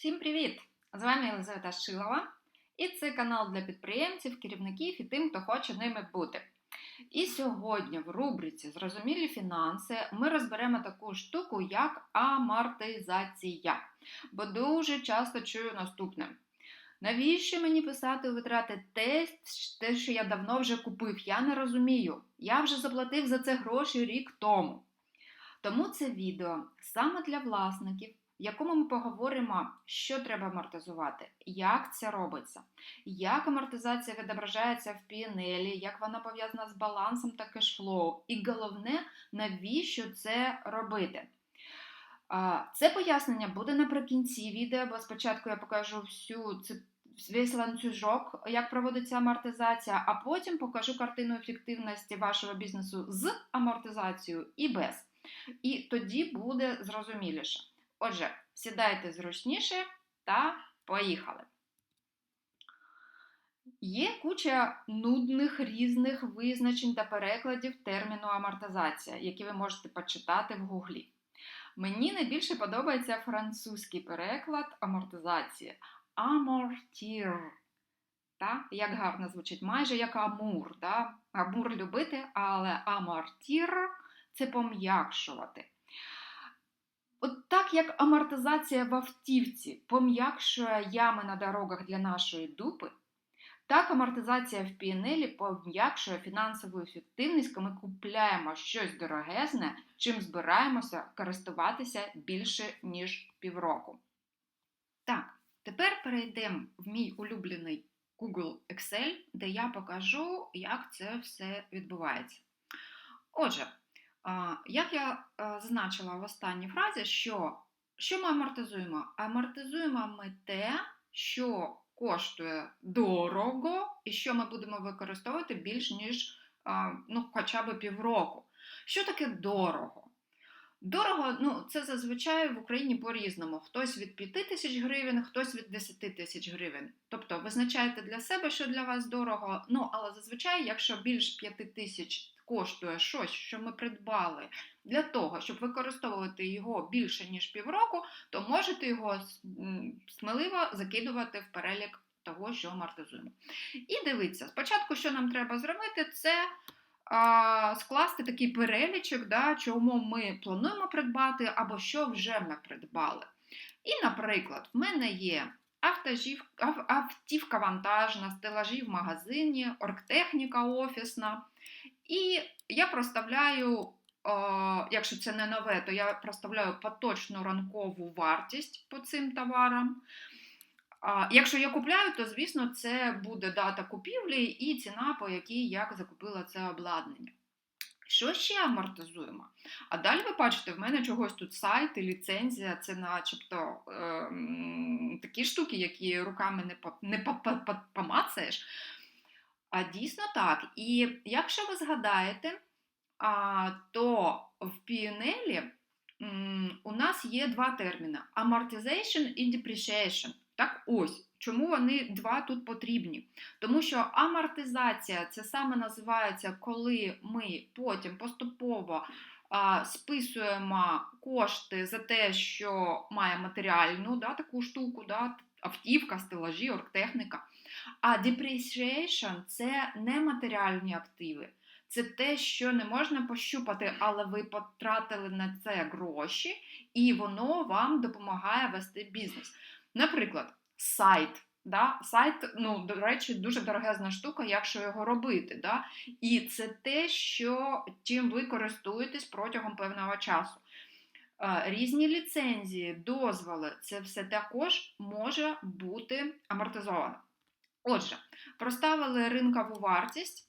Всім привіт! З вами Єлизавета Шилова, і це канал для підприємців, керівників і тим, хто хоче ними бути. І сьогодні в рубриці Зрозумілі фінанси ми розберемо таку штуку, як амортизація. Бо дуже часто чую наступне. Навіщо мені писати витрати те, те, що я давно вже купив? Я не розумію. Я вже заплатив за це гроші рік тому. Тому це відео саме для власників, в якому ми поговоримо, що треба амортизувати, як це робиться, як амортизація відображається в PNL, як вона пов'язана з балансом та кешфлоу, і головне, навіщо це робити. Це пояснення буде наприкінці відео, бо спочатку я покажу всю. Весь ланцюжок, як проводиться амортизація, а потім покажу картину ефективності вашого бізнесу з амортизацією і без. І тоді буде зрозуміліше. Отже, сідайте зручніше та поїхали. Є куча нудних різних визначень та перекладів терміну амортизація, які ви можете почитати в гуглі. Мені найбільше подобається французький переклад амортизації амортір. Та? Як гарно звучить, майже як амур. Да? Амур любити, але амортір це пом'якшувати. От так як амортизація в автівці пом'якшує ями на дорогах для нашої дупи, так амортизація в PNL пом'якшує фінансову ефективність, коли ми купляємо щось дорогезне, чим збираємося користуватися більше, ніж півроку. Так, тепер перейдемо в мій улюблений Google Excel, де я покажу, як це все відбувається. Отже, як я зазначила в останній фразі, що що ми амортизуємо? Амортизуємо ми те, що коштує дорого, і що ми будемо використовувати більш ніж ну, хоча б півроку. Що таке дорого? Дорого, ну, це зазвичай в Україні по-різному. Хтось від 5 тисяч гривень, хтось від 10 тисяч гривень. Тобто визначаєте для себе, що для вас дорого. Ну, але зазвичай, якщо більш 5 тисяч коштує щось, що ми придбали для того, щоб використовувати його більше, ніж півроку, то можете його сміливо закидувати в перелік того, що амортизуємо. І дивіться, спочатку, що нам треба зробити, це скласти такий перелічок, да, чому ми плануємо придбати, або що вже ми придбали. І, наприклад, в мене є автівка вантажна, стелажі в магазині, оргтехніка офісна. І я проставляю, якщо це не нове, то я проставляю поточну ранкову вартість по цим товарам. Якщо я купляю, то, звісно, це буде дата купівлі і ціна, по якій я закупила це обладнання. Що ще амортизуємо? А далі ви бачите, в мене чогось тут сайт і ліцензія, це начебто е, такі штуки, які руками не не помацаєш. А дійсно так. І якщо ви згадаєте, а, то в PNL у нас є два терміни: amortization і depreciation. Так ось. Чому вони два тут потрібні? Тому що амортизація це саме називається, коли ми потім поступово а, списуємо кошти за те, що має матеріальну да, таку штуку, да, автівка, стелажі, оргтехніка. А depreciation – це нематеріальні активи. Це те, що не можна пощупати, але ви потратили на це гроші, і воно вам допомагає вести бізнес. Наприклад, сайт. Да? Сайт, ну, до речі, дуже дорогезна штука, якщо його робити. Да? І це те, що чим ви користуєтесь протягом певного часу. Різні ліцензії, дозволи, це все також може бути амортизовано. Отже, проставили ринкову вартість,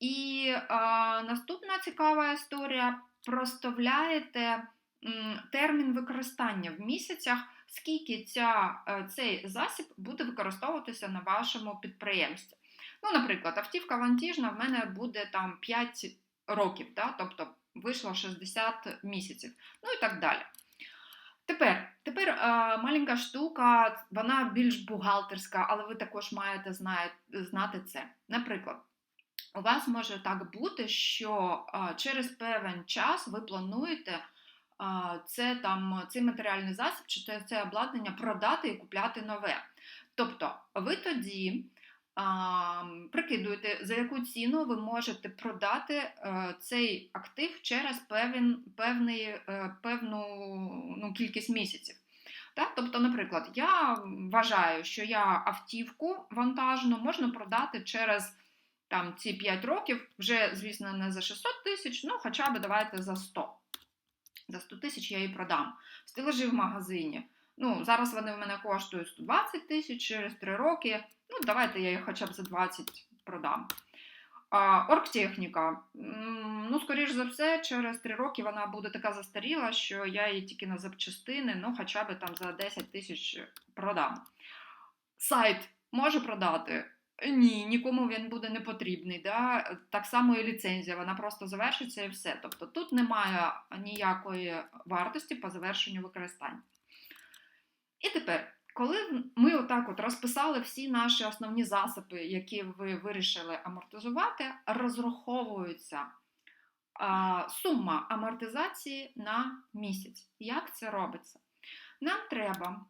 і а, наступна цікава історія: проставляєте м, термін використання в місяцях, скільки ця, е, цей засіб буде використовуватися на вашому підприємстві. Ну, Наприклад, автівка вантажна в мене буде там 5 років, да? тобто вийшло 60 місяців, ну і так далі. Тепер тепер а, маленька штука, вона більш бухгалтерська, але ви також маєте знати це. Наприклад, у вас може так бути, що а, через певний час ви плануєте це там цей матеріальний засіб чи це, обладнання продати і купляти нове. Тобто, ви тоді а, прикидуєте, за яку ціну ви можете продати е, цей актив через певен, певний, е, певну ну, кількість місяців. Так? Тобто, наприклад, я вважаю, що я автівку вантажну можна продати через там, ці 5 років, вже, звісно, не за 600 тисяч, ну хоча б давайте за 100. За 100 тисяч я її продам. Стелажі в магазині. Ну, Зараз вони в мене коштують 120 тисяч через 3 роки. Ну, давайте я їх хоча б за 20 продам. А, Оргтехніка. Ну, скоріш за все, через 3 роки вона буде така застаріла, що я її тільки на запчастини, ну, хоча б там за 10 тисяч продам. Сайт можу продати. Ні, нікому він буде не потрібний. Да? Так само і ліцензія, вона просто завершиться і все. Тобто тут немає ніякої вартості по завершенню використання. І тепер, коли ми отак от розписали всі наші основні засоби, які ви вирішили амортизувати, розраховується а, сума амортизації на місяць. Як це робиться? Нам треба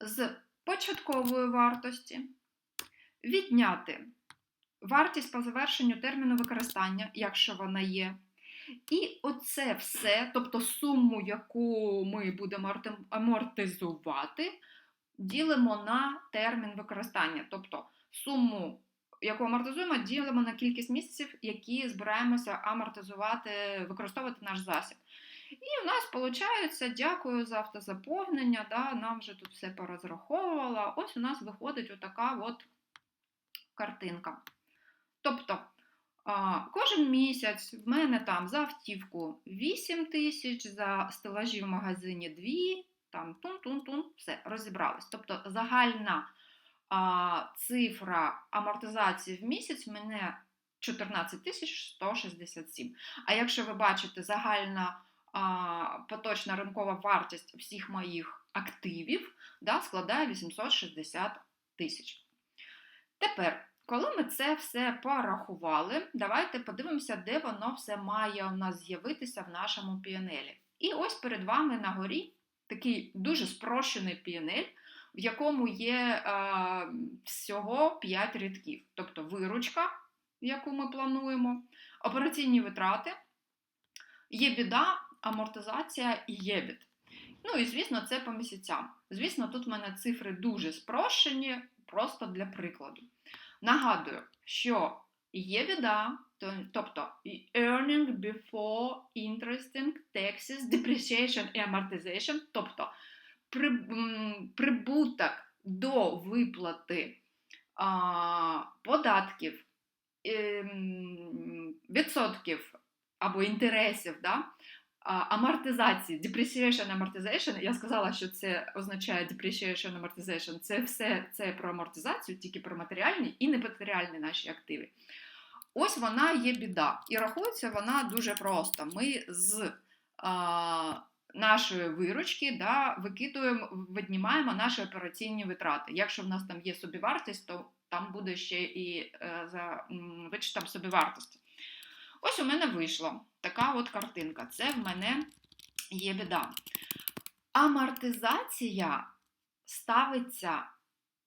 з початкової вартості відняти вартість по завершенню терміну використання, якщо вона є. І оце все, тобто суму, яку ми будемо амортизувати, ділимо на термін використання. Тобто суму, яку амортизуємо, ділимо на кількість місяців, які збираємося амортизувати, використовувати наш засіб. І у нас виходить, дякую за автозаповнення, да, нам вже тут все порозраховувало. Ось у нас виходить отака от картинка. Тобто, кожен місяць в мене там за автівку 8 тисяч, за стелажі в магазині 2, там тун-тун-тун, все, розібрались. Тобто загальна цифра амортизації в місяць в мене 14 тисяч 167. А якщо ви бачите загальна поточна ринкова вартість всіх моїх активів, да, складає 860 тисяч. Тепер, коли ми це все порахували, давайте подивимося, де воно все має у нас з'явитися в нашому PNL. І ось перед вами на горі такий дуже спрощений PNL, в якому є е, всього 5 рядків. Тобто виручка, яку ми плануємо, операційні витрати, є біда, амортизація і єбіт. Ну і, звісно, це по місяцям. Звісно, тут в мене цифри дуже спрощені, просто для прикладу. Нагадую, що є біда, тобто earning before interesting, taxes, depreciation і amortization, тобто прибуток до виплати а, податків, ем, відсотків або інтересів, да, амортизації, depreciation, amortization, я сказала, що це означає depreciation, amortization, це все це про амортизацію, тільки про матеріальні і нематеріальні наші активи. Ось вона є біда. І рахується вона дуже просто. Ми з а, нашої виручки да, викидуємо, віднімаємо наші операційні витрати. Якщо в нас там є собівартість, то там буде ще і е, за вичитом собівартості. Ось у мене вийшло така от картинка. Це в мене є біда. Амортизація ставиться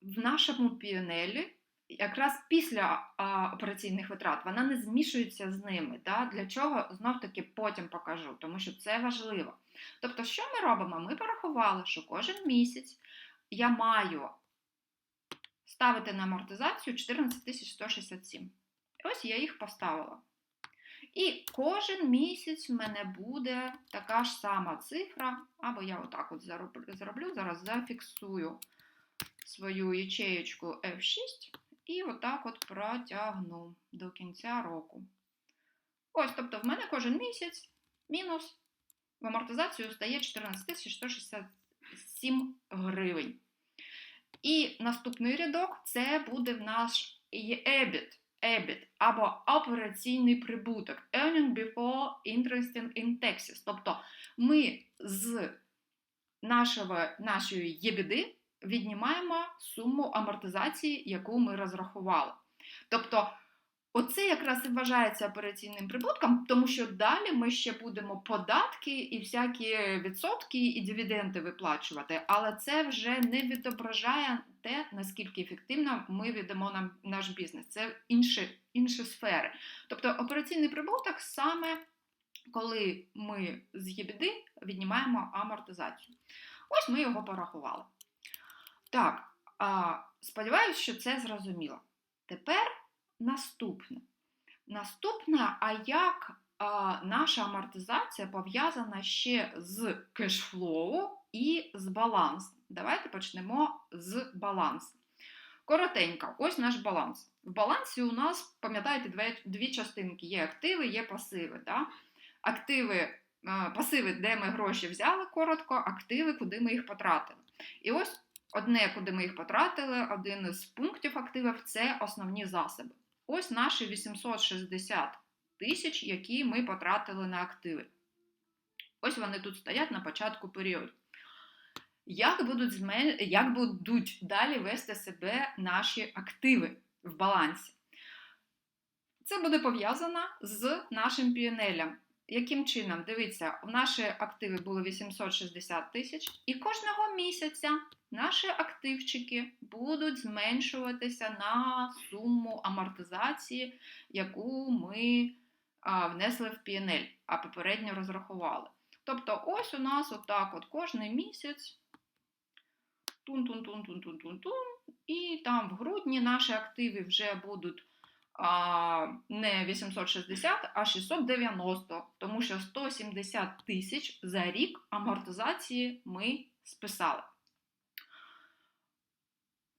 в нашому піонелі якраз після а, операційних витрат. Вона не змішується з ними. Да? Для чого? Знов-таки потім покажу, тому що це важливо. Тобто, що ми робимо? Ми порахували, що кожен місяць я маю ставити на амортизацію 14 167. Ось я їх поставила. І кожен місяць в мене буде така ж сама цифра, або я отак от зроблю, зараз зафіксую свою ячеєчку F6 і отак от протягну до кінця року. Ось, тобто, в мене кожен місяць мінус в амортизацію стає 14 167 гривень. І наступний рядок це буде в наш EBIT. EBIT або операційний прибуток Earning before interesting in taxes. Тобто ми з нашого, нашої єбіди віднімаємо суму амортизації, яку ми розрахували. Тобто Оце якраз і вважається операційним прибутком, тому що далі ми ще будемо податки і всякі відсотки і дивіденди виплачувати, але це вже не відображає те, наскільки ефективно ми ведемо нам наш бізнес. Це інші, інші сфери. Тобто операційний прибуток саме коли ми з ЄБД віднімаємо амортизацію. Ось ми його порахували. Так, сподіваюся, що це зрозуміло. Тепер наступне. Наступне, а як а, наша амортизація пов'язана ще з кешфлоу і з балансом. Давайте почнемо з балансу. Коротенько, ось наш баланс. В балансі у нас, пам'ятаєте, дві, частинки: є активи, є пасиви. Да? Активи, пасиви, де ми гроші взяли коротко, активи, куди ми їх потратили. І ось одне, куди ми їх потратили, один із пунктів активів це основні засоби. Ось наші 860 тисяч, які ми потратили на активи. Ось вони тут стоять на початку періоду. Як будуть, змен... Як будуть далі вести себе наші активи в балансі? Це буде пов'язано з нашим PNL. Яким чином? Дивіться, наші активи були 860 тисяч, і кожного місяця наші активчики будуть зменшуватися на суму амортизації, яку ми а, внесли в PNL, а попередньо розрахували. Тобто, ось у нас отак от кожний місяць. Тун-тун-тун-тун-тун-тун-тун. І там в грудні наші активи вже будуть не 860, а 690, тому що 170 тисяч за рік амортизації ми списали.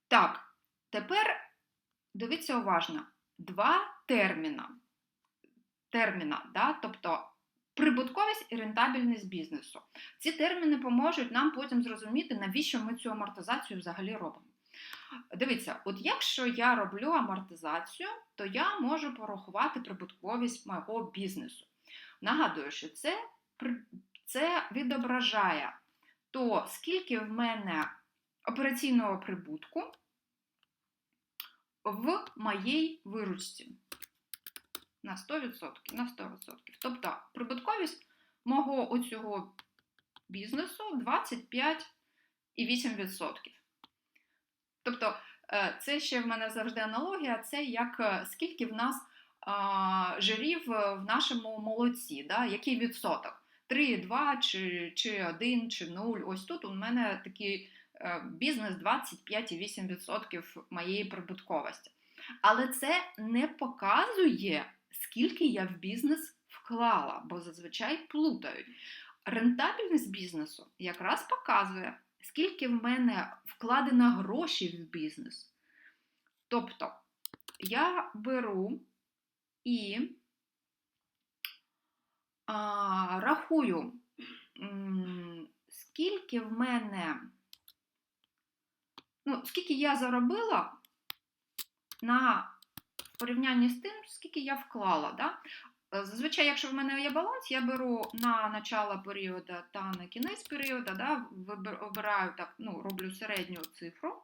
Так, тепер дивіться уважно: два терміна. терміна да? Тобто прибутковість і рентабельність бізнесу. Ці терміни поможуть нам потім зрозуміти, навіщо ми цю амортизацію взагалі робимо. Дивіться, от якщо я роблю амортизацію, то я можу порахувати прибутковість мого бізнесу. Нагадую, що це, це відображає то, скільки в мене операційного прибутку в моїй виручці. На 100%. на 100%. Тобто прибутковість мого оцього бізнесу 25,8%. Тобто, це ще в мене завжди аналогія, це як скільки в нас жирів в нашому молоці, да? який відсоток? 3, 2, чи, чи 1, чи 0. Ось тут у мене такий бізнес 25,8% моєї прибутковості. Але це не показує, скільки я в бізнес вклала, бо зазвичай плутають. Рентабельність бізнесу якраз показує, скільки в мене вкладено гроші в бізнес. Тобто я беру і а, рахую, скільки в мене, ну, скільки я заробила на порівнянні з тим, скільки я вклала. Да? Зазвичай, якщо в мене є баланс, я беру на начало періоду та на кінець періоду, да, вибираю так, ну, роблю середню цифру.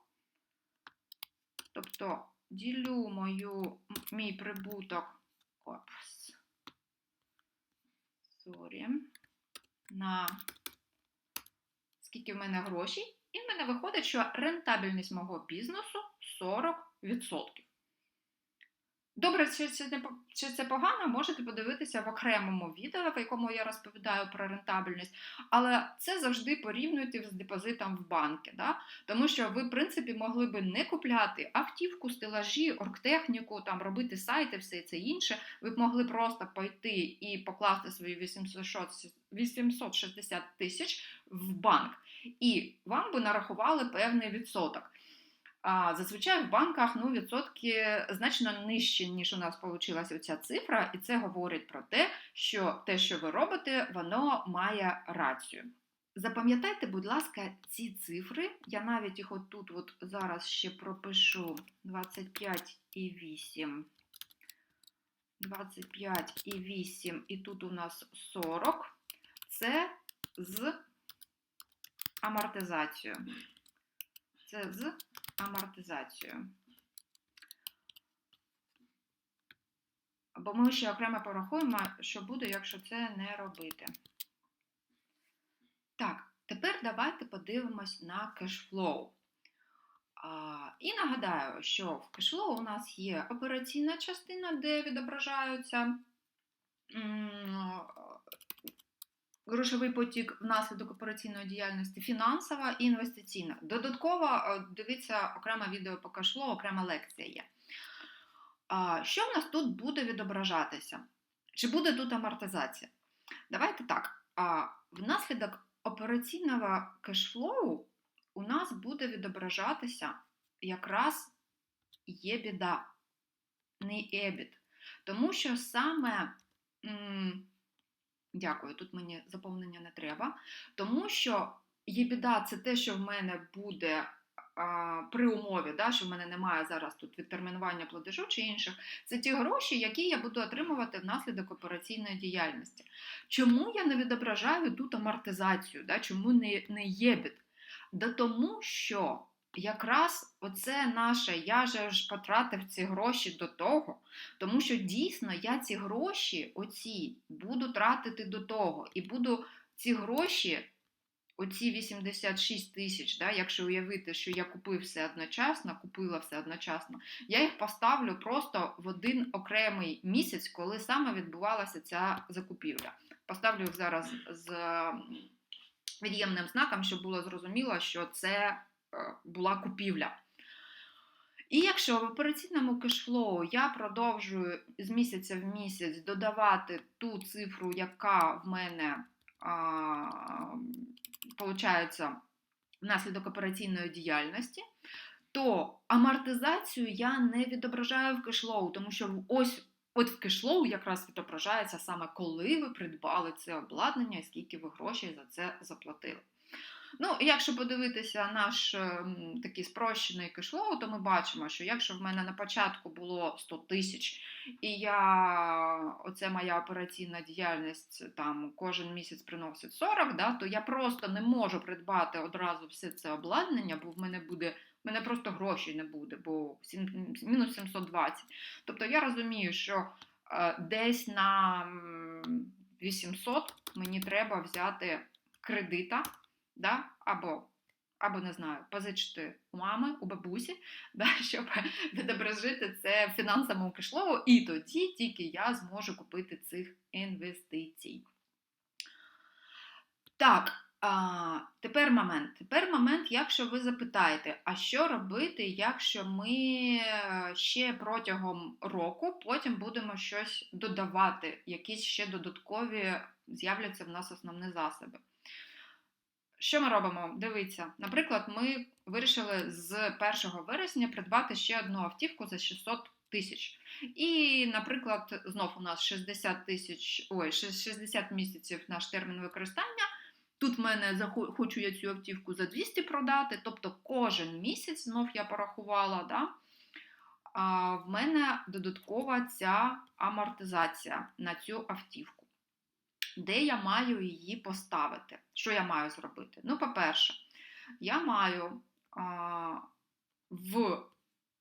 Тобто ділю мою, мій прибуток опс, sorry, на скільки в мене грошей, і в мене виходить, що рентабельність мого бізнесу 40%. Добре, чи це не чи це погано, можете подивитися в окремому відео, в якому я розповідаю про рентабельність, але це завжди порівнюйте з депозитом в банки. Да? Тому що ви, в принципі, могли би не купляти автівку, стелажі, оргтехніку, там робити сайти, все це інше. Ви б могли просто пойти і покласти свої 860 тисяч в банк, і вам би нарахували певний відсоток. А зазвичай в банках ну, відсотки значно нижчі, ніж у нас вийшла ця цифра, і це говорить про те, що те, що ви робите, воно має рацію. Запам'ятайте, будь ласка, ці цифри. Я навіть їх отут от зараз ще пропишу 25,8. 25,8, і тут у нас 40. Це з амортизацією. Це з амортизацію. Бо ми ще окремо порахуємо, що буде, якщо це не робити. Так, тепер давайте подивимось на кешфлоу. І нагадаю, що в кешфлоу у нас є операційна частина, де відображаються грошовий потік внаслідок операційної діяльності, фінансова і інвестиційна. Додатково е, дивіться окреме відео по кешфлоу, окрема лекція є. Що в нас тут буде відображатися? Чи буде тут амортизація? Давайте так. Внаслідок операційного кешфлоу у нас буде відображатися якраз є біда, не ебіт. Тому що саме, дякую, тут мені заповнення не треба, тому що є біда це те, що в мене буде при умові, да, що в мене немає зараз тут відтермінування платежу чи інших, це ті гроші, які я буду отримувати внаслідок операційної діяльності. Чому я не відображаю тут амортизацію? Да? Чому не, не єбіт? Да тому що якраз оце наше, я же ж потратив ці гроші до того, тому що дійсно я ці гроші оці буду тратити до того, і буду ці гроші. Оці 86 тисяч, да, якщо уявити, що я купив все одночасно, купила все одночасно, я їх поставлю просто в один окремий місяць, коли саме відбувалася ця закупівля. Поставлю їх зараз з від'ємним знаком, щоб було зрозуміло, що це була купівля. І якщо в операційному кешфлоу я продовжую з місяця в місяць додавати ту цифру, яка в мене получається внаслідок операційної діяльності, то амортизацію я не відображаю в кешлоу, тому що ось от в кешлоу якраз відображається саме коли ви придбали це обладнання і скільки ви грошей за це заплатили. Ну, якщо подивитися наш ем, такий спрощений кешлоу, то ми бачимо, що якщо в мене на початку було 100 тисяч, і я, оце моя операційна діяльність там кожен місяць приносить 40, да, то я просто не можу придбати одразу все це обладнання, бо в мене буде. в мене просто грошей не буде, бо мінус 720. Тобто я розумію, що е, десь на 800 мені треба взяти кредита да? або або не знаю, позичити у мами, у бабусі, да, щоб відображити це в фінансовому кишлову, і тоді тільки я зможу купити цих інвестицій. Так, а, тепер момент. Тепер момент, якщо ви запитаєте, а що робити, якщо ми ще протягом року потім будемо щось додавати, якісь ще додаткові з'являться в нас основні засоби. Що ми робимо? Дивіться, наприклад, ми вирішили з 1 вересня придбати ще одну автівку за 600 тисяч. І, наприклад, знов у нас 60 тисяч, ой, 60 місяців наш термін використання. Тут в мене хочу я цю автівку за 200 продати, тобто кожен місяць, знов я порахувала, да, а в мене додаткова ця амортизація на цю автівку де я маю її поставити. Що я маю зробити? Ну, по-перше, я маю а, в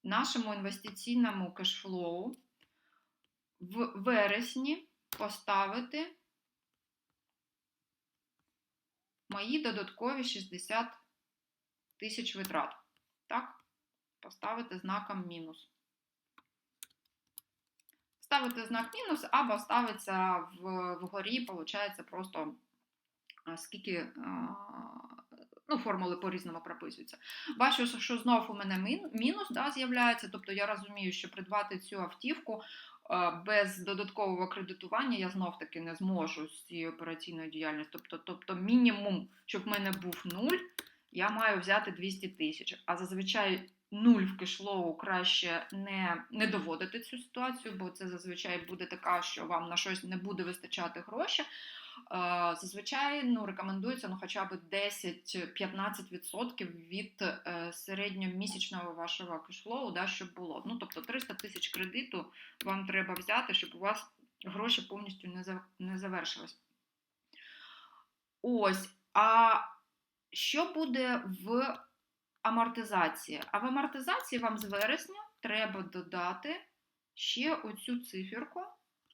нашому інвестиційному кешфлоу в вересні поставити мої додаткові 60 тисяч витрат. Так? Поставити знаком мінус ставити знак мінус, або ставиться вгорі, виходить, просто скільки ну, формули по-різному прописуються. Бачу, що знов у мене мінус да, з'являється, тобто я розумію, що придбати цю автівку без додаткового кредитування я знов таки не зможу з цією операційною діяльністю. Тобто, тобто мінімум, щоб в мене був нуль, я маю взяти 200 тисяч. А зазвичай нуль в кешлоу краще не не доводити цю ситуацію, бо це зазвичай буде така, що вам на щось не буде вистачати гроші. Зазвичай ну, рекомендується ну, хоча б 10-15% від е, середньомісячного вашого кешфлоу, да, щоб було. Ну, Тобто 300 тисяч кредиту вам треба взяти, щоб у вас гроші повністю не не завершились. Ось. А що буде в амортизації. А в амортизації вам з вересня треба додати ще оцю циферку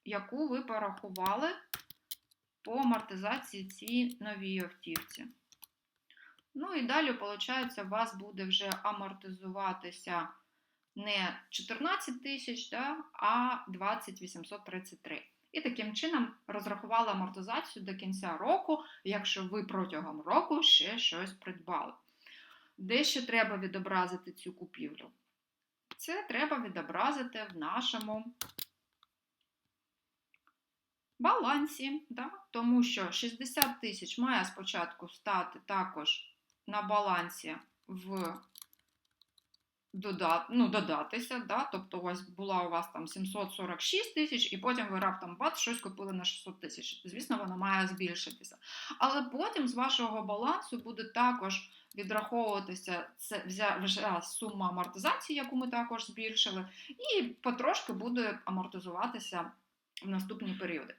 яку ви порахували по амортизації цій новій автівці. Ну і далі, виходить, у вас буде вже амортизуватися не 14 тисяч, да, а 20 833. І таким чином розрахувала амортизацію до кінця року, якщо ви протягом року ще щось придбали. Де ще треба відобразити цю купівлю? Це треба відобразити в нашому балансі, да? тому що 60 тисяч має спочатку стати також на балансі в додат, ну, додатися, да? тобто вас була у вас там 746 тисяч, і потім ви раптом бац, щось купили на 600 тисяч. Звісно, воно має збільшитися. Але потім з вашого балансу буде також відраховуватися це вже сума амортизації, яку ми також збільшили, і потрошки буде амортизуватися в наступні періоди.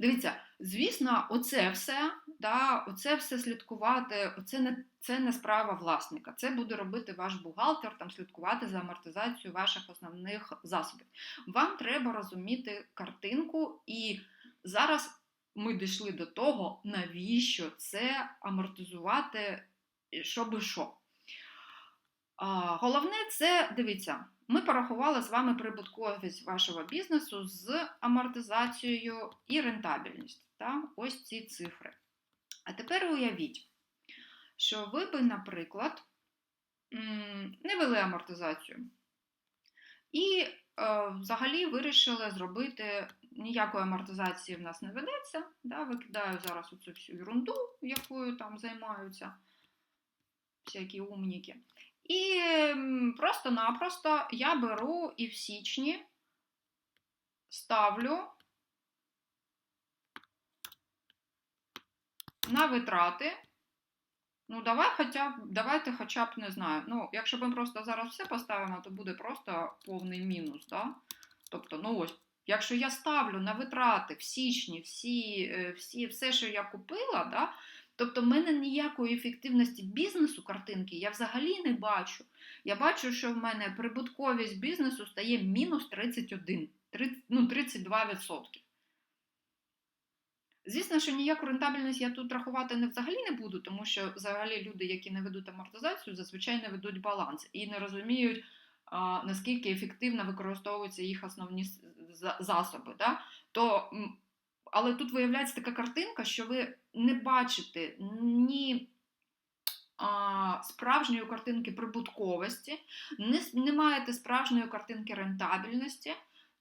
Дивіться, звісно, оце все, да, оце все слідкувати, оце не, це не справа власника. Це буде робити ваш бухгалтер, там слідкувати за амортизацією ваших основних засобів. Вам треба розуміти картинку, і зараз ми дійшли до того, навіщо це амортизувати, щоб що. Головне, це дивіться. Ми порахували з вами прибутковість вашого бізнесу з амортизацією і рентабельність. Та? Ось ці цифри. А тепер уявіть, що ви би, наприклад, не вели амортизацію. І е, взагалі вирішили зробити ніякої амортизації в нас не ведеться. Да? Викидаю зараз оцю всю ерунду, якою там займаються всякі умніки. І просто-напросто я беру і в січні ставлю на витрати. Ну, давай хоча б, давайте хоча б не знаю. Ну, якщо ми просто зараз все поставимо, то буде просто повний мінус. Да? Тобто, ну ось, якщо я ставлю на витрати в січні всі, е, всі, все, що я купила, да, Тобто, в мене ніякої ефективності бізнесу картинки я взагалі не бачу. Я бачу, що в мене прибутковість бізнесу стає мінус 31, 30, ну, 32%. Звісно, що ніяку рентабельність я тут рахувати не взагалі не буду, тому що взагалі люди, які не ведуть амортизацію, зазвичай не ведуть баланс і не розуміють, а, наскільки ефективно використовуються їх основні засоби. Да? То але тут виявляється така картинка, що ви не бачите ні а, справжньої картинки прибутковості, не, не маєте справжньої картинки рентабельності.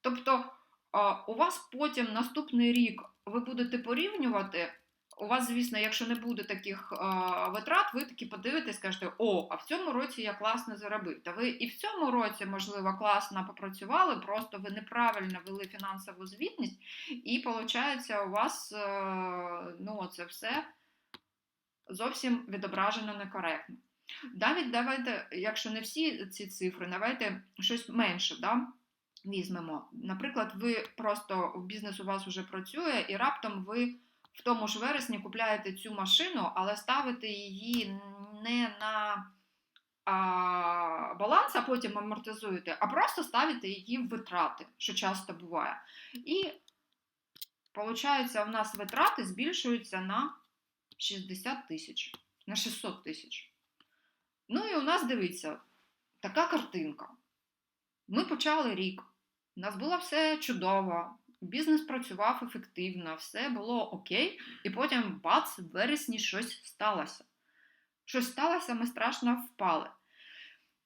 Тобто а, у вас потім наступний рік ви будете порівнювати у вас, звісно, якщо не буде таких а, витрат, ви таки подивитесь, скажете, о, а в цьому році я класно заробив. Та ви і в цьому році, можливо, класно попрацювали, просто ви неправильно вели фінансову звітність, і виходить, у вас а, ну, це все зовсім відображено некоректно. Навіть давайте, якщо не всі ці цифри, давайте щось менше. Да? Візьмемо. Наприклад, ви просто бізнес у вас вже працює, і раптом ви в тому ж вересні купляєте цю машину, але ставите її не на а, баланс, а потім амортизуєте, а просто ставите її в витрати, що часто буває. І, виходить, у нас витрати збільшуються на 60 тисяч, на 600 тисяч. Ну і у нас дивіться, така картинка. Ми почали рік, у нас було все чудово бізнес працював ефективно, все було окей, і потім бац, в вересні щось сталося. Щось сталося, ми страшно впали.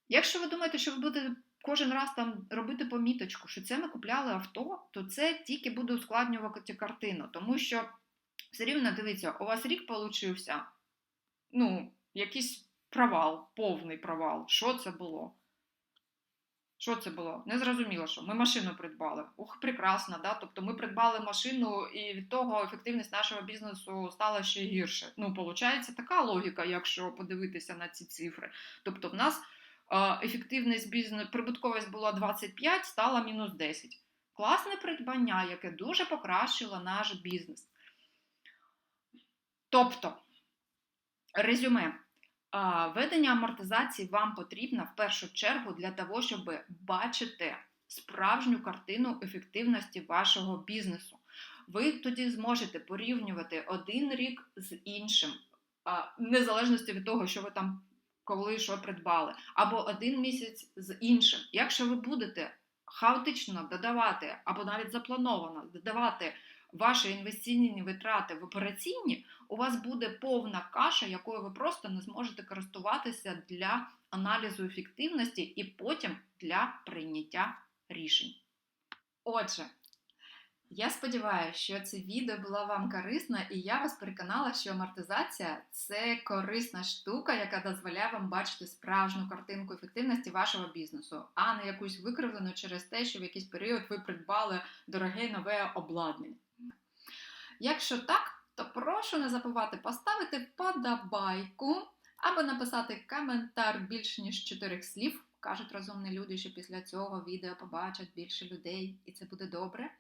Якщо ви думаєте, що ви будете кожен раз там робити поміточку, що це ми купляли авто, то це тільки буде ускладнювати картину, тому що все рівно дивіться, у вас рік получився, ну, якийсь провал, повний провал. Що це було? Що це було? Не зрозуміло, що ми машину придбали. Ух, прекрасно, да? Тобто ми придбали машину, і від того ефективність нашого бізнесу стала ще гірше. Ну, виходить, така логіка, якщо подивитися на ці цифри. Тобто, в нас ефективність бізнесу, прибутковість була 25, стала мінус 10. Класне придбання, яке дуже покращило наш бізнес. Тобто, резюме. Ведення амортизації вам потрібно в першу чергу для того, щоб бачити справжню картину ефективності вашого бізнесу. Ви тоді зможете порівнювати один рік з іншим, в незалежності від того, що ви там коли що придбали, або один місяць з іншим. Якщо ви будете хаотично додавати, або навіть заплановано додавати ваші інвестиційні витрати в операційні, у вас буде повна каша, якою ви просто не зможете користуватися для аналізу ефективності і потім для прийняття рішень. Отже, я сподіваюся, що це відео було вам корисно, і я вас переконала, що амортизація це корисна штука, яка дозволяє вам бачити справжню картинку ефективності вашого бізнесу, а не якусь викривлену через те, що в якийсь період ви придбали дороге нове обладнання. Якщо так, то прошу не забувати поставити вподобайку або написати коментар більше ніж 4 слів. Кажуть розумні люди, що після цього відео побачать більше людей, і це буде добре.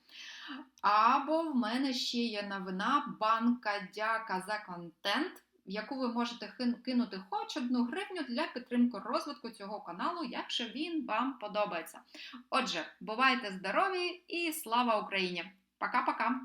Або в мене ще є новина банка дяка за контент, в яку ви можете кинути хоч одну гривню для підтримки розвитку цього каналу, якщо він вам подобається. Отже, бувайте здорові і слава Україні! Пока-пока!